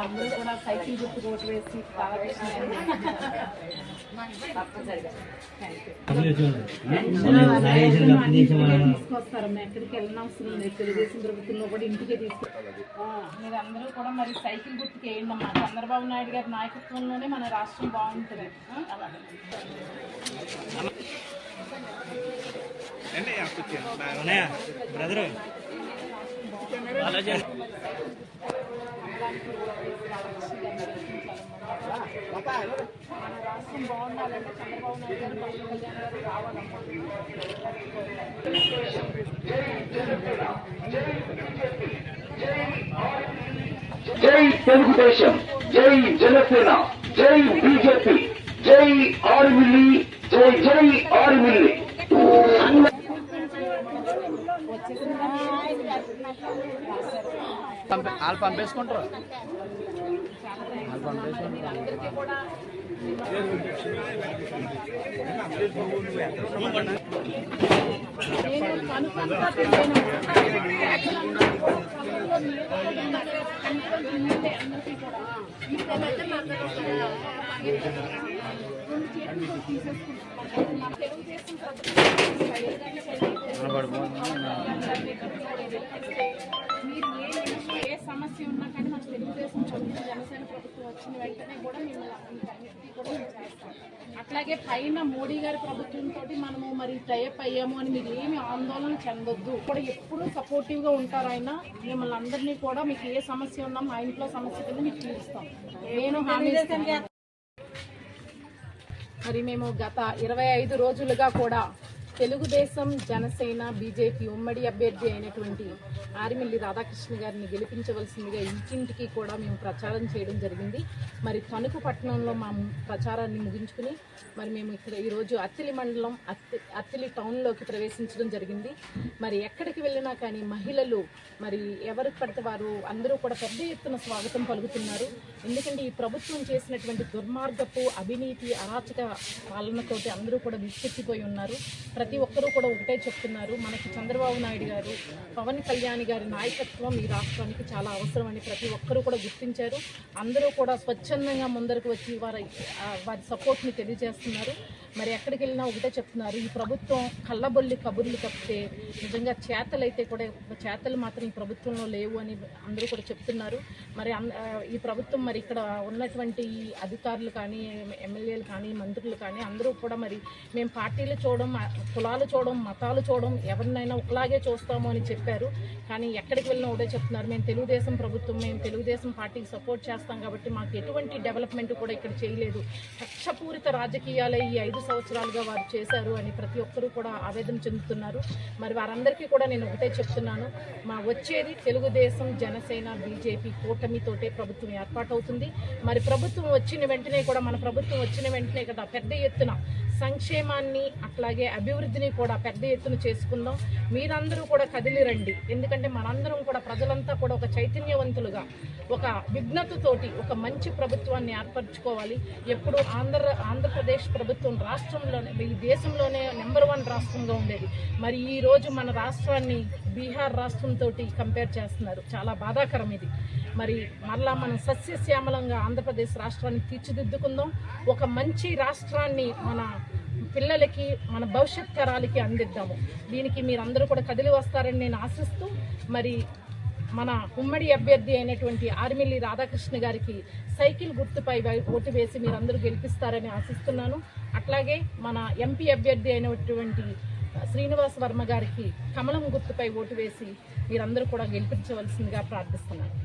అందరూ కూడా సైకిల్ వేసి మేము ఎక్కడికి వెళ్ళిన మీరు అందరూ కూడా మరి సైకిల్ గుర్తుకి వేయండి అమ్మా చంద్రబాబు నాయుడు గారి నాయకత్వంలోనే మన రాష్ట్రం బాగుంటుంది బ్రదర్ మన రాష్ట్రం బాగుండాలంటే చంద్రబాబు నాయుడు గారు పవన్ కళ్యాణ్ గారు రావాలమ్మా జై తెలుగుదేశం జై జనసేన జై బీజేపీ జై ఆర్మిల్లి జై జై ఆర్మిల్లి వాళ్ళు పంపేసుకుంటారు. అందరికీ కూడా మీరు ఏ ఏ సమస్య ఉన్నా కానీ మన తెలుగుదేశం ప్రభుత్వం జనసేన ప్రభుత్వం వచ్చిన వెంటనే కూడా మేము వీటన్నిటికీ కూడా మేము చేస్తాం అట్లాగే పైన మోడీ గారి ప్రభుత్వంతో మనము మరి టైప్ అయ్యాము అని మీరు ఏమి ఆందోళన చెందొద్దు. కూడా ఎప్పుడూ సపోర్టివ్గా ఉంటారు ఆయన. మిమ్మల్ని అందరినీ కూడా మీకు ఏ సమస్య ఉన్నా మా ఇంట్లో సమస్య కింద మీకు తీరుస్తాం. నేను హామీ మరి మేము గత ఇరవై ఐదు రోజులుగా కూడా తెలుగుదేశం జనసేన బీజేపీ ఉమ్మడి అభ్యర్థి అయినటువంటి ఆరిమిల్లి రాధాకృష్ణ గారిని గెలిపించవలసిందిగా ఇంటింటికి కూడా మేము ప్రచారం చేయడం జరిగింది. మరి తణుకు పట్టణంలో మా ప్రచారాన్ని ముగించుకుని మరి మేము ఇక్కడ ఈరోజు అత్తిలి మండలం అత్తి అత్తిలి టౌన్లోకి ప్రవేశించడం జరిగింది. మరి ఎక్కడికి వెళ్ళినా కానీ మహిళలు మరి ఎవరికి పడితే వారు అందరూ కూడా పెద్ద ఎత్తున స్వాగతం పలుకుతున్నారు. ఎందుకంటే ఈ ప్రభుత్వం చేసినటువంటి దుర్మార్గపు అవినీతి అరాచక పాలనతోటి అందరూ కూడా విచ్చెత్తిపోయి ఉన్నారు. ప్రతి ఒక్కరూ కూడా ఒకటే చెప్తున్నారు. మనకి చంద్రబాబు నాయుడు గారు పవన్ కళ్యాణ్ గారి నాయకత్వం ఈ రాష్ట్రానికి చాలా అవసరమని ప్రతి ఒక్కరూ కూడా గుర్తించారు. అందరూ కూడా స్వచ్ఛందంగా ముందరకు వచ్చి వారి వారి సపోర్ట్ని తెలియజేస్తున్నారు. మరి ఎక్కడికి వెళ్ళినా ఒకటే చెప్తున్నారు. ఈ ప్రభుత్వం కళ్ళబొల్లి కబుర్లు తప్పితే నిజంగా చేతలు అయితే కూడా చేతలు మాత్రం ఈ ప్రభుత్వంలో లేవు అని అందరూ కూడా చెప్తున్నారు. మరి ఈ ప్రభుత్వం మరి ఇక్కడ ఉన్నటువంటి అధికారులు కానీ ఎమ్మెల్యేలు కానీ మంత్రులు కానీ అందరూ కూడా మరి మేము పార్టీలు చూడడం కులాలు చూడడం మతాలు చూడడం ఎవరినైనా ఒకలాగే చూస్తాము అని చెప్పారు. కానీ ఎక్కడికి వెళ్ళినా ఒకటే చెప్తున్నారు. మేము తెలుగుదేశం ప్రభుత్వం మేము తెలుగుదేశం పార్టీకి సపోర్ట్ చేస్తాం కాబట్టి మాకు ఎటువంటి డెవలప్మెంట్ కూడా ఇక్కడ చేయలేదు. కక్షపూరిత రాజకీయాలే ఈ ఐదు సంవత్సరాలుగా వారు చేశారు అని ప్రతి ఒక్కరూ కూడా ఆవేదన చెందుతున్నారు. మరి వారందరికీ కూడా నేను ఒకటే చెప్తున్నాను. మా వచ్చేది తెలుగుదేశం జనసేన బీజేపీ కూటమితోటే ప్రభుత్వం ఏర్పాటవుతుంది. మరి ప్రభుత్వం వచ్చిన వెంటనే కూడా మన ప్రభుత్వం వచ్చిన వెంటనే కదా పెద్ద ఎత్తున సంక్షేమాన్ని అట్లాగే అభివృద్ధిని కూడా పెద్ద ఎత్తున చేసుకుందాం. మీరందరూ కూడా కదిలి రండి. ఎందుకంటే మనందరం కూడా ప్రజలంతా కూడా ఒక చైతన్యవంతులుగా ఒక విఘ్నతతోటి ఒక మంచి ప్రభుత్వాన్ని ఏర్పరచుకోవాలి. ఎప్పుడు ఆంధ్ర ఆంధ్రప్రదేశ్ ప్రభుత్వం రాష్ట్రంలోనే ఈ దేశంలోనే నెంబర్ వన్ రాష్ట్రంగా ఉండేది. మరి ఈ రోజు మన రాష్ట్రాన్ని బీహార్ రాష్ట్రంతో కంపేర్ చేస్తున్నారు. చాలా బాధాకరం ఇది. మరి మరలా మనం సస్యశ్యామలంగా ఆంధ్రప్రదేశ్ రాష్ట్రాన్ని తీర్చిదిద్దుకుందాం. ఒక మంచి రాష్ట్రాన్ని మన పిల్లలకి మన భవిష్యత్ తరాలకి అందిద్దాము. దీనికి మీరందరూ కూడా కదిలి వస్తారని నేను ఆశిస్తూ మరి మన ఉమ్మడి అభ్యర్థి అయినటువంటి ఆర్మిల్లి రాధాకృష్ణ గారికి సైకిల్ గుర్తుపై ఓటు వేసి మీరందరూ గెలిపిస్తారని ఆశిస్తున్నాను. అట్లాగే మన ఎంపీ అభ్యర్థి అయినటువంటి శ్రీనివాస్ వర్మ గారికి కమలం గుర్తుపై ఓటు వేసి మీరందరూ కూడా గెలిపించవలసిందిగా ప్రార్థిస్తున్నారు